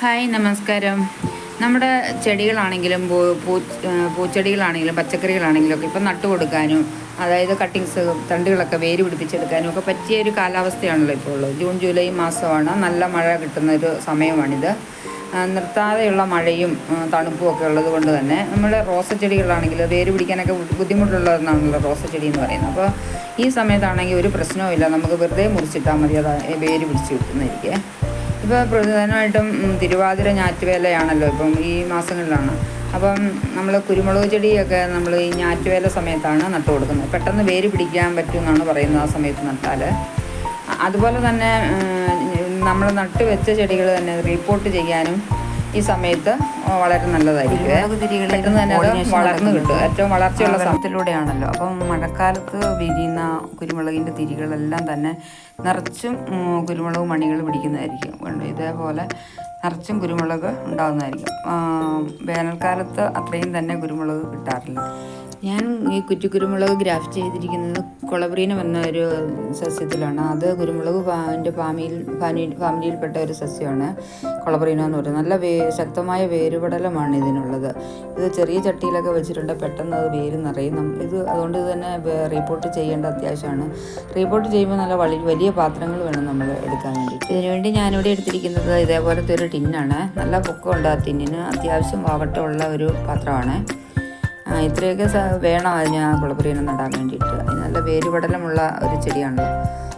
Hi നമസ്കാരം. നമ്മുടെ ചെടികളാണെങ്കിലും പൂ പൂച്ചെടികളാണെങ്കിലും പച്ചക്കറികളാണെങ്കിലും ഒക്കെ ഇപ്പം നട്ടു കൊടുക്കാനും അതായത് കട്ടിങ്സ് തണ്ടുകളൊക്കെ വേര് പിടിപ്പിച്ചെടുക്കാനും ഒക്കെ പറ്റിയ ഒരു കാലാവസ്ഥയാണല്ലോ ഇപ്പോൾ ഉള്ളത്. ജൂൺ ജൂലൈ മാസമാണ്. നല്ല മഴ കിട്ടുന്ന ഒരു സമയമാണിത്. നിർത്താതെയുള്ള മഴയും തണുപ്പും ഒക്കെ ഉള്ളത് കൊണ്ട് തന്നെ നമ്മുടെ റോസ ചെടികളാണെങ്കിൽ വേര് പിടിക്കാനൊക്കെ ബുദ്ധിമുട്ടുള്ളതെന്നാണല്ലോ റോസ ചെടി എന്ന് പറയുന്നത്. അപ്പോൾ ഈ സമയത്താണെങ്കിൽ ഒരു പ്രശ്നവുമില്ല. നമുക്ക് വെറുതെ മുറിച്ചിട്ടാൽ മതി. അത് വേര് പിടിച്ച് കിട്ടുന്നതായിരിക്കും ഇപ്പോൾ പ്രധാനമായിട്ടും തിരുവാതിര ഞാറ്റുവേലയാണല്ലോ ഇപ്പം ഈ മാസങ്ങളിലാണ്. അപ്പം നമ്മൾ കുരുമുളക് ചെടിയൊക്കെ നമ്മൾ ഈ ഞാറ്റുവേല സമയത്താണ് നട്ടു കൊടുക്കുന്നത്. പെട്ടെന്ന് വേര് പിടിക്കാൻ പറ്റും എന്നാണ് പറയുന്നത് ആ സമയത്ത് നട്ടാൽ അതുപോലെ തന്നെ നമ്മൾ നട്ടു വെച്ച ചെടികൾ തന്നെ റിപ്പോർട്ട് ചെയ്യാനും ഈ സമയത്ത് വളരെ നല്ലതായിരിക്കും പെട്ടെന്ന് തന്നെ അത് വളർന്നു കിട്ടും. ഏറ്റവും വളർച്ചയുള്ള സമയത്തിലൂടെയാണല്ലോ അപ്പം മഴക്കാലത്ത് വിരിയുന്ന കുരുമുളകിന്റെ തിരികളെല്ലാം തന്നെ നിറച്ചും കുരുമുളക് മണികൾ പിടിക്കുന്നതായിരിക്കും. ഇതേപോലെ നിറച്ചും കുരുമുളക് ഉണ്ടാകുന്നതായിരിക്കും വേനൽക്കാലത്ത് അത്രയും തന്നെ കുരുമുളക് കിട്ടാറില്ല. ഞാൻ ഈ കുറ്റി കുരുമുളക് ഗ്രാഫ് ചെയ്തിരിക്കുന്നത് കൊളബ്രീന എന്ന ഒരു സസ്യത്തിലാണ്. അത് കുരുമുളക് എന്റെ ഫാമിയിൽ ഫാമിലി ഫാമിലിയിൽപ്പെട്ട ഒരു സസ്യമാണ് കൊളബ്രീന എന്ന് പറയുന്നത്. നല്ല വേ ശക്തമായ വേരുപടലമാണ് ഇതിനുള്ളത്. ഇത് ചെറിയ ചട്ടിയിലൊക്കെ വെച്ചിട്ടുണ്ട്. പെട്ടെന്ന് അത് വേര് നിറയും. ഇത് അതുകൊണ്ട് തന്നെ റീപ്പോർട്ട് ചെയ്യേണ്ട അത്യാവശ്യമാണ്. റീപ്പോർട്ട് ചെയ്യുമ്പോൾ നല്ല വലിയ വലിയ പാത്രങ്ങൾ വേണം നമ്മൾ എടുക്കാൻ വേണ്ടി ഇതിനുവേണ്ടി ഞാനിവിടെ എടുത്തിരിക്കുന്നത് ഇതേപോലത്തെ ഒരു ടിന്നാണ്. നല്ല പൊക്കമുണ്ട് ആ ടിന്നിന് അത്യാവശ്യം വാവട്ടമുള്ള ഒരു പാത്രമാണ്. ഇത്രയൊക്കെ വേണം അതിന് ആ കുളപ്പുരീനെ നടാൻ വേണ്ടിയിട്ട്. അതിന് നല്ല വേരുപടലമുള്ള ഒരു ചെടിയാണല്ലോ.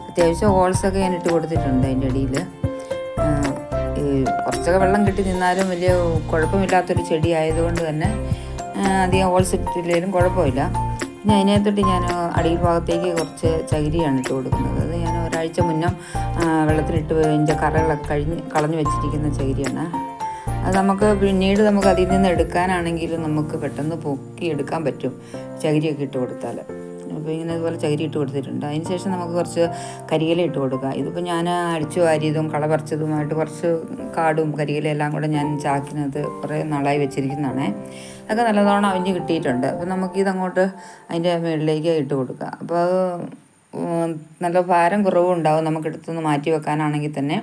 അത്യാവശ്യം ഹോൾസൊക്കെ ഞാൻ ഇട്ട് കൊടുത്തിട്ടുണ്ട് അതിന്റെ അടിയിൽ. കുറച്ചൊക്കെ വെള്ളം കിട്ടി നിന്നാലും വലിയ കുഴപ്പമില്ലാത്തൊരു ചെടി ആയതുകൊണ്ട് തന്നെ അധികം ഹോൾസ് ഇട്ടില്ലെങ്കിലും കുഴപ്പമില്ല. പിന്നെ അതിനകത്തോട്ട് ഞാൻ അടിയിൽ ഭാഗത്തേക്ക് കുറച്ച് ചകിരിയാണ് ഇട്ട് കൊടുക്കുന്നത്. അത് ഞാൻ ഒരാഴ്ച മുന്നേ വെള്ളത്തിലിട്ട് അതിന്റെ കറകളൊക്കെ കഴിഞ്ഞ് കളഞ്ഞു വെച്ചിരിക്കുന്ന ചകിരിയാണ്. അത് നമുക്ക് പിന്നീട് നമുക്ക് അതിൽ നിന്ന് എടുക്കാനാണെങ്കിലും നമുക്ക് പെട്ടെന്ന് പൊക്കി എടുക്കാൻ പറ്റും. ചകിരിയൊക്കെ ഇട്ട് കൊടുത്താൽ അപ്പോൾ ഇങ്ങനെ ഇതുപോലെ ചകിരി ഇട്ട് കൊടുത്തിട്ടുണ്ട്. അതിന് ശേഷം നമുക്ക് കുറച്ച് കരിയില ഇട്ട് കൊടുക്കുക ഇതിപ്പോൾ ഞാൻ അടിച്ചു വാരിയതും കള പറിച്ചതുമായിട്ട് കുറച്ച് കാടും കരിയില എല്ലാം കൂടെ ഞാൻ ചാക്കിനകത്ത് കുറേ നാളായി വെച്ചിരിക്കുന്നതാണേ. അതൊക്കെ നല്ലതോണം അവിഞ്ഞ് കിട്ടിയിട്ടുണ്ട്. അപ്പോൾ നമുക്കിതങ്ങോട്ട് അതിന്റെ മുകളിലേക്ക് ഇട്ട് കൊടുക്കുക അപ്പോൾ നല്ല ഭാരം കുറവും ഉണ്ടാവും നമുക്ക് എടുത്തുനിന്ന് മാറ്റി വെക്കാനാണെങ്കിൽ തന്നെ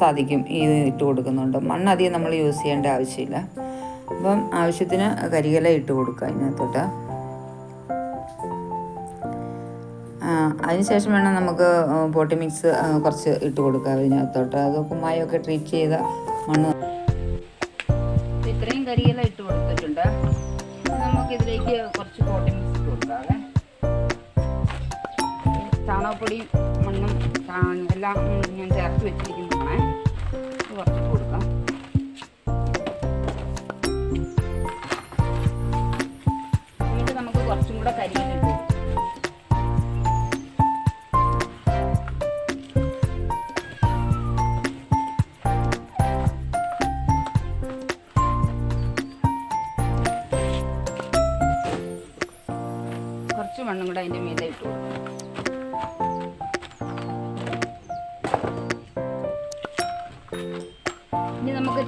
സാധിക്കും. ഈ ഇട്ട് കൊടുക്കുന്നുണ്ട്. മണ്ണ് അധികം നമ്മൾ യൂസ് ചെയ്യേണ്ട ആവശ്യമില്ല. അപ്പം ആവശ്യത്തിന് കരിയില ഇട്ട് കൊടുക്കുക അതിനകത്തോട്ട്. അതിനുശേഷം വേണം നമുക്ക് പോട്ടി മിക്സ് കുറച്ച് ഇട്ട് കൊടുക്കുക അതിനകത്തോട്ട്. അത് കുമ്മായൊക്കെ ട്രീറ്റ് ചെയ്ത മണ്ണ്. ഇത്രയും കരിയില ചാണകപ്പൊടിയും മണ്ണും എല്ലാം ഞാൻ ചേർത്ത് വെച്ചിരിക്കുന്നതാണ്. കുറച്ച് കൊടുക്കാം. എന്നിട്ട് നമുക്ക് കുറച്ചും കൂടെ കരിയില ഇട്ട് കൊടുക്കാം. കുറച്ച് മണ്ണും കൂടെ അതിന്റെ മീതെ ഇട്ടു കൊടുക്കാം.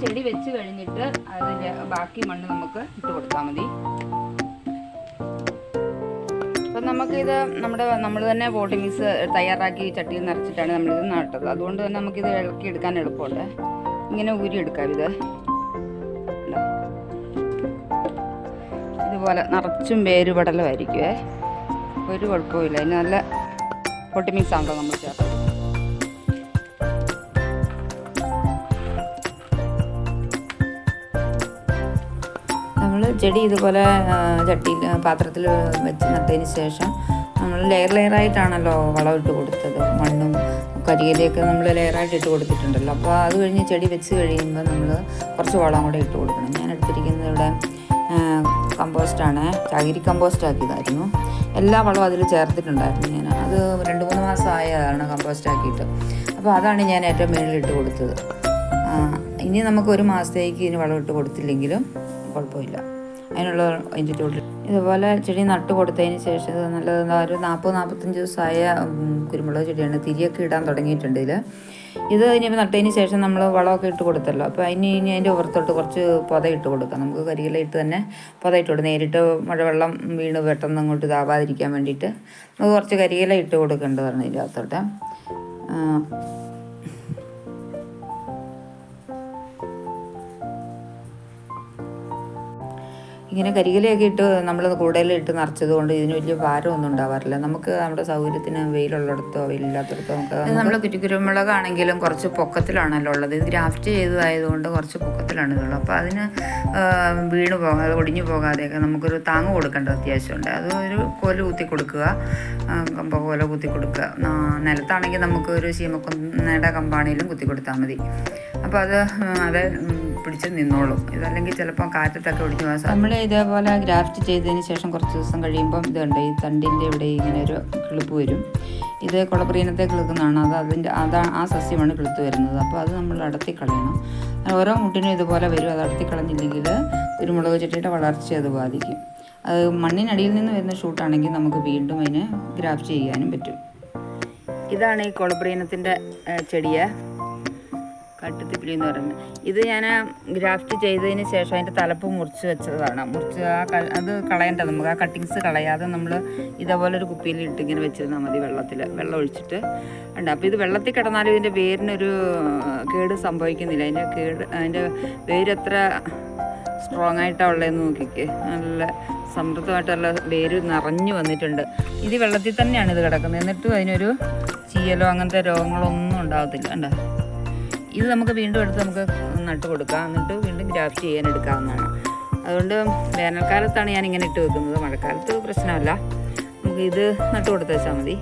ചെടി വെച്ച് കഴിഞ്ഞിട്ട് അതിന്റെ ബാക്കി മണ്ണ് നമുക്ക് ഇട്ട് കൊടുത്താൽ മതി. അപ്പം നമുക്കിത് നമ്മുടെ നമ്മൾ തന്നെ പോട്ടി മിക്സ് തയ്യാറാക്കി ചട്ടിയിൽ നിറച്ചിട്ടാണ് നമ്മളിത് നട്ടത്. അതുകൊണ്ട് തന്നെ നമുക്കിത് ഇളക്കി എടുക്കാൻ എളുപ്പമുണ്ട്. ഇങ്ങനെ ഊരി എടുക്കാം ഇത്. ഇതാ. ഇതുപോലെ നിറച്ചും വേരുപടലമായിരിക്കുമേ ഒരു കുഴപ്പമില്ല അതിന് നല്ല പൊട്ടിമിക്സ് ആണല്ലോ നമ്മൾ ചേർത്തത് ചെടി ഇതുപോലെ ചട്ടി പാത്രത്തിൽ വെച്ച് നട്ടതിന് ശേഷം നമ്മൾ ലെയർ ലെയറായിട്ടാണല്ലോ വളം ഇട്ട് കൊടുത്തത്. മണ്ണും കരിയിലയൊക്കെ നമ്മൾ ലെയറായിട്ട് ഇട്ട് കൊടുത്തിട്ടുണ്ടല്ലോ. അപ്പോൾ അത് കഴിഞ്ഞ് ചെടി വെച്ച് കഴിയുമ്പോൾ നമ്മൾ കുറച്ച് വളം കൂടെ ഇട്ട് കൊടുക്കണം. ഞാൻ എടുത്തിരിക്കുന്നത് ഇവിടെ കമ്പോസ്റ്റാണ് ചകിരി കമ്പോസ്റ്റ് ആക്കിയതായിരുന്നു. എല്ലാ വളവും അതിൽ ചേർത്തിട്ടുണ്ടായിരുന്നു ഞാൻ. അത് രണ്ട് മൂന്ന് മാസം ആയതാണ് കമ്പോസ്റ്റ് ആക്കിയിട്ട്. അപ്പോൾ അതാണ് ഞാൻ ഏറ്റവും മേളിലിട്ട് കൊടുത്തത്. ഇനി നമുക്ക് ഒരു മാസത്തേക്ക് ഇതിന് ഇട്ട് കൊടുത്തില്ലെങ്കിലും കുഴപ്പമില്ല. അതിനുള്ള അതിന്റെ ഉള്ളിൽ. ഇതുപോലെ ചെടി നട്ട് കൊടുത്തതിന് ശേഷം നല്ലത് ഒരു നാൽപ്പത് നാൽപ്പത്തഞ്ച് ദിവസമായ കുരുമുളക് ചെടിയാണ്. തിരിയൊക്കെ ഇടാൻ തുടങ്ങിയിട്ടുണ്ട് ഇതിൽ ഇത് ഇനിയിപ്പോൾ നട്ടതിന് ശേഷം നമ്മൾ വളമൊക്കെ ഇട്ട് കൊടുത്തല്ലോ. അപ്പോൾ അതിന് ഇനി അതിന്റെ പുറത്തോട്ട് കുറച്ച് പൊത ഇട്ട് കൊടുക്കാം. നമുക്ക് കരിയില ഇട്ട് തന്നെ പൊത ഇട്ട് കൊടുക്കാം. നേരിട്ട് മഴവെള്ളം വീണ് പെട്ടെന്ന് അങ്ങോട്ട് ഇതാവാതിരിക്കാൻ വേണ്ടിയിട്ട് നമുക്ക് കുറച്ച് കരിയില ഇട്ട് കൊടുക്കേണ്ടതാണ് ഇതിന്റെ അകത്തോട്ട്. ഇങ്ങനെ കരികിലയൊക്കെ ഇട്ട് നമ്മൾ കൂടുതലിട്ട് നിറച്ചത് കൊണ്ട് ഇതിന് വലിയ ഭാരമൊന്നും ഉണ്ടാവാറില്ല. നമുക്ക് നമ്മുടെ സൗകര്യത്തിന് വെയിലുള്ളിടത്തോ വെയിലില്ലാത്തടത്തോ നമുക്ക് നമ്മൾ കുറ്റിക്കുരുമുളകാണെങ്കിലും കുറച്ച് പൊക്കത്തിലാണല്ലോ ഉള്ളത്. ഇത് ഗ്രാഫ്റ്റ് ചെയ്തതായതുകൊണ്ട് കുറച്ച് പൊക്കത്തിലാണ് ഇതുള്ളത്. അപ്പോൾ അതിന് വീണ് പോകാതെ ഒടിഞ്ഞു പോകാതെയൊക്കെ നമുക്കൊരു താങ്ങ് കൊടുക്കേണ്ട അത്യാവശ്യമുണ്ട്. അത് ഒരു കോല കുത്തി കൊടുക്കുക കമ്പ കോല കുത്തി കൊടുക്കുക. നിലത്താണെങ്കിൽ നമുക്ക് ഒരു ചീമക്കൊന്നയുടെ കമ്പാണേലും കുത്തി കൊടുത്താൽ മതി. അപ്പോൾ അത് അത് പിടിച്ച് നിന്നോളും. ഇതല്ലെങ്കിൽ ചിലപ്പോൾ കാറ്റത്തൊക്കെ ഒടിഞ്ഞു പോകാൻ നമ്മൾ ഇതേപോലെ ഗ്രാഫ്റ്റ് ചെയ്തതിന് ശേഷം കുറച്ച് ദിവസം കഴിയുമ്പം ഇതുണ്ട്. ഈ തണ്ടിന്റെ ഇവിടെ ഇങ്ങനെ ഒരു കിളിപ്പ് വരും. ഇത് കുളപ്രീനത്തെ കിളുക്കുന്നതാണ്. അത് അതിന്റെ അതാ ആ സസ്യമാണ് കിളുത്ത് വരുന്നത്. അപ്പോൾ അത് നമ്മൾ അടത്തി കളയണം. ഓരോ മുട്ടിനും ഇതുപോലെ വരും. അത് അടത്തി കളഞ്ഞില്ലെങ്കിൽ കുരുമുളക് ചെടിയുടെ വളർച്ച അത് ബാധിക്കും. അത് മണ്ണിനടിയിൽ നിന്ന് വരുന്ന ഷൂട്ടാണെങ്കിൽ നമുക്ക് വീണ്ടും അതിനെ ഗ്രാഫ് ചെയ്യാനും പറ്റും. ഇതാണ് ഈ കുളപ്രീനത്തിന്റെ ചെടിയെ. കട്ടുത്തിപ്പിലി എന്ന് പറയുന്നത്. ഇത് ഞാൻ ഗ്രാഫ്റ്റ് ചെയ്തതിന് ശേഷം അതിന്റെ തലപ്പ് മുറിച്ച് വെച്ചതാണ്. മുറിച്ച് ആ അത് കളയണ്ട നമുക്ക്. ആ കട്ടിങ്സ് കളയാതെ നമ്മൾ ഇതേപോലെ ഒരു കുപ്പിയിൽ ഇട്ട് ഇങ്ങനെ വെച്ചിരുന്നാൽ മതി വെള്ളത്തിൽ വെള്ളം ഒഴിച്ചിട്ട്. ഉണ്ട് അപ്പോൾ ഇത് വെള്ളത്തിൽ കിടന്നാലും ഇതിന്റെ വേരിനൊരു കേട് സംഭവിക്കുന്നില്ല. അതിന്റെ കേട് അതിന്റെ വേര് എത്ര സ്ട്രോങ് ആയിട്ടാണ് ഉള്ളതെന്ന് നോക്കിക്കേ. നല്ല സമൃദ്ധമായിട്ടുള്ള വേര് നിറഞ്ഞു വന്നിട്ടുണ്ട്. ഇത് വെള്ളത്തിൽ തന്നെയാണ് ഇത് കിടക്കുന്നത്. എന്നിട്ടും അതിനൊരു ചീയലോ അങ്ങനത്തെ രോഗങ്ങളൊന്നും ഉണ്ടാകത്തില്ല കണ്ടോ? ഇത് നമുക്ക് വീണ്ടും എടുത്ത് നമുക്ക് നട്ട് കൊടുക്കാം. എന്നിട്ട് വീണ്ടും ഗ്രാഫ്റ്റ് ചെയ്യാൻ എടുക്കാവുന്നതാണ്. അതുകൊണ്ട് വേനൽക്കാലത്താണ് ഞാൻ ഇങ്ങനെ ഇട്ട് വെക്കുന്നത്. മഴക്കാലത്ത് പ്രശ്നമല്ല. നമുക്ക് ഇത് നട്ട് കൊടുത്തേച്ചാൽ മതി.